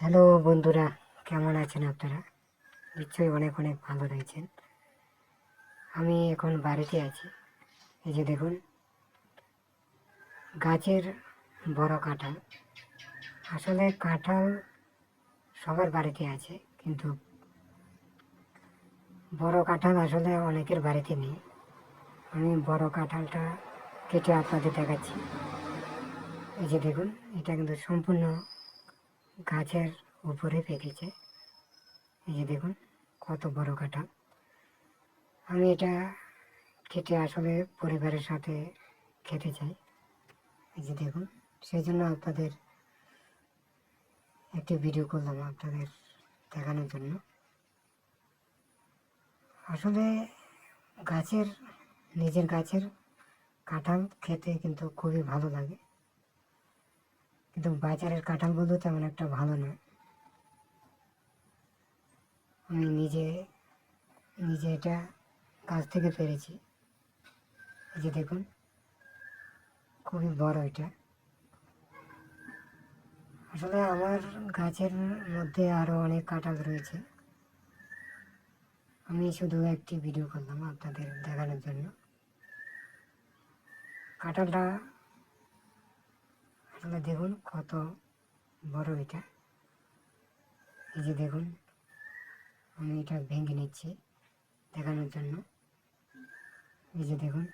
Hello বন্ধুরা, কেমন আছেন আপনারা? নিশ্চয়ই অনেক অনেক ভালো রয়েছেন। আমি এখন বাড়িতে আছি। এই যে দেখুন, গাছের বড় কাঁঠাল। আসলে কাঁঠাল সবার বাড়িতে আছে, কিন্তু বড় কাঁঠাল আসলে অনেকের বাড়িতে নেই। আমি বড় কাঁঠালটা কেটে আপনাদের দেখাচ্ছি। এই যে দেখুন, এটা কিন্তু সম্পূর্ণ গাছের উপরে পেকেছে এই যে দেখুন, কত বড় কাঁঠাল আমি এটা খেতে আসলে পরিবারের সাথে খেতে চাই। এই যে দেখুন, সেই জন্য আপনাদের একটি ভিডিও করলাম আপনাদের দেখানোর জন্য। আসলে গাছের, নিজের গাছের কাঁঠাল খেতে কিন্তু খুবই ভালো লাগে। কিন্তু বাজারের কাঁঠালগুলো তেমন একটা ভালো নয়। আমি নিজে নিজে এটা গাছ থেকে পেরেছি। এই যে দেখুন, খুবই বড় এটা। আসলে আমার গাছের মধ্যে আরও অনেক কাঁঠাল রয়েছে। আমি শুধু একটি ভিডিও করলাম আপনাদের দেখানোর জন্য। কাঁঠালটা আসলে দেখুন কত বড় এটা। এই যে দেখুন, আমি এটা ভেঙে নিচ্ছি দেখানোর জন্য। এই যে দেখুন,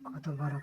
কত বড়